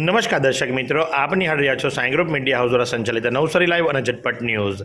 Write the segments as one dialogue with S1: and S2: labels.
S1: નમસ્કાર દર્શક મિત્રો, આપ નિહાળી રહ્યા છો સાંઈ ગ્રુપ મીડિયા હાઉસ દ્વારા સંચાલિત નવસારી લાઈવ અને ઝટપટ ન્યૂઝ.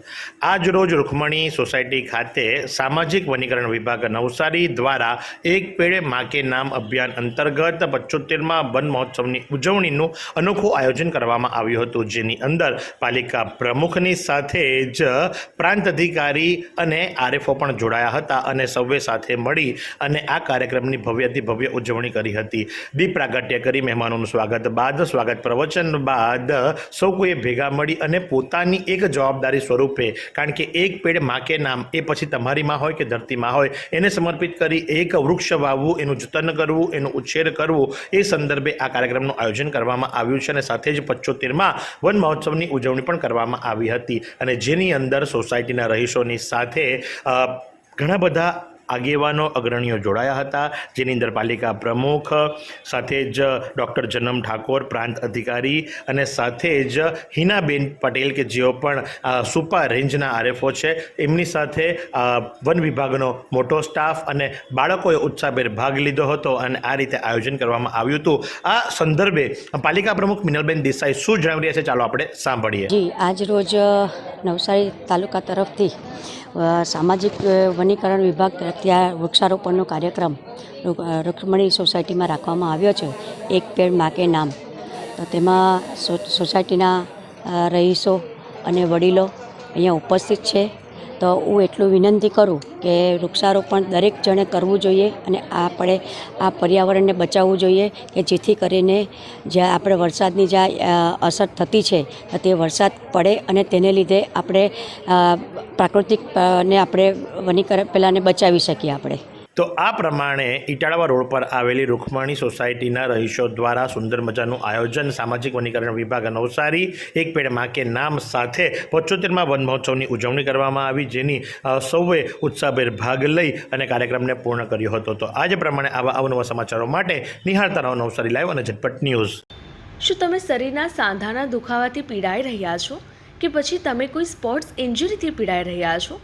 S1: આજ રોજ રૂખમણી સોસાયટી ખાતે સામાજિક વનીકરણ વિભાગ નવસારી દ્વારા એક પેડે માં કે નામ અભિયાન અંતર્ગત પચોતેરમાં વન મહોત્સવની ઉજવણીનું અનોખું આયોજન કરવામાં આવ્યું હતું. જેની અંદર પાલિકા પ્રમુખની સાથે જ પ્રાંત અધિકારી અને આરએફઓ પણ જોડાયા હતા અને સૌએ સાથે મળી અને આ કાર્યક્રમની ભવ્યથી ભવ્ય ઉજવણી કરી હતી. દીપ પ્રાગટ્ય કરી, મહેમાનોનું સ્વાગત બાદ સ્વાગત પ્રવચન બાદ સૌ કોઈએ ભેગા મળી અને પોતાની એક જવાબદારી સ્વરૂપે, કારણ કે એક પેડમાં કે નામ, એ પછી તમારી માં હોય કે ધરતીમાં હોય, એને સમર્પિત કરી એક વૃક્ષ વાવવું, એનું જતન કરવું, એનો ઉછેર કરવું, એ સંદર્ભે આ કાર્યક્રમનું આયોજન કરવામાં આવ્યું છે અને સાથે જ પચોતેરમાં વન મહોત્સવની ઉજવણી પણ કરવામાં આવી હતી. અને જેની અંદર સોસાયટીના રહીશોની સાથે ઘણા બધા આગેવાનો અગ્રણીઓ જોડાયા હતા, જેની અંદર પાલિકા પ્રમુખ સાથે જ ડૉક્ટર જનમ ઠાકોર, પ્રાંત અધિકારી અને સાથે જ હિનાબેન પટેલ કે જેઓ પણ સુપા રેન્જના આરએફઓ છે. એમની સાથે વન વિભાગનો મોટો સ્ટાફ અને બાળકોએ ઉત્સાહભેર ભાગ લીધો હતો અને આ રીતે આયોજન કરવામાં આવ્યું હતું. આ સંદર્ભે પાલિકા પ્રમુખ મિનલબેન દેસાઈ શું જણાવી રહ્યા છે? ચાલો આપણે સાંભળીએ.
S2: આજ રોજ નવસારી તાલુકા તરફથી સામાજિક વનીકરણ વિભાગ તરફથી આ વૃક્ષારોપણનો કાર્યક્રમ રૂ- સોસાયટીમાં રાખવામાં આવ્યો છે. એક પેડ માકે નામ. તો તેમાં સોસાયટીના રહીશો અને વડીલો અહીંયા ઉપસ્થિત છે. તો હું એટલું વિનંતી કરું કે વૃક્ષારોપણ દરેક જણે કરવું જોઈએ અને આપણે આ પર્યાવરણને બચાવવું જોઈએ કે જેથી કરીને જ્યાં આપણે વરસાદની જ્યાં અસર થતી છે, તો વરસાદ પડે અને તેને લીધે આપણે પ્રાકૃતિક ને આપણે વનીકરણ પહેલાંને બચાવી શકીએ આપણે.
S1: તો આ પ્રમાણે ઇટાળવા રોડ પર આવેલી રૂખમણી સોસાયટીના રહીશો દ્વારા સુંદર મજાનું આયોજન સામાજિક વનીકરણ વિભાગ નવસારી એક પેડમાં કે નામ સાથે પંચોતેરમાં વન મહોત્સવની ઉજવણી કરવામાં આવી, જેની સૌએ ઉત્સાહભેર ભાગ લઈ અને કાર્યક્રમને પૂર્ણ કર્યો હતો. તો આજ પ્રમાણે આવા અવનવા સમાચારો માટે નિહાળતા રહો નવસારી લાઈવ અને ઝટપટ ન્યૂઝ.
S3: શું તમે શરીરના સાંધાના દુખાવાથી પીડાઈ રહ્યા છો? કે પછી તમે કોઈ સ્પોર્ટ્સ ઇન્જરીથી પીડાઈ રહ્યા છો?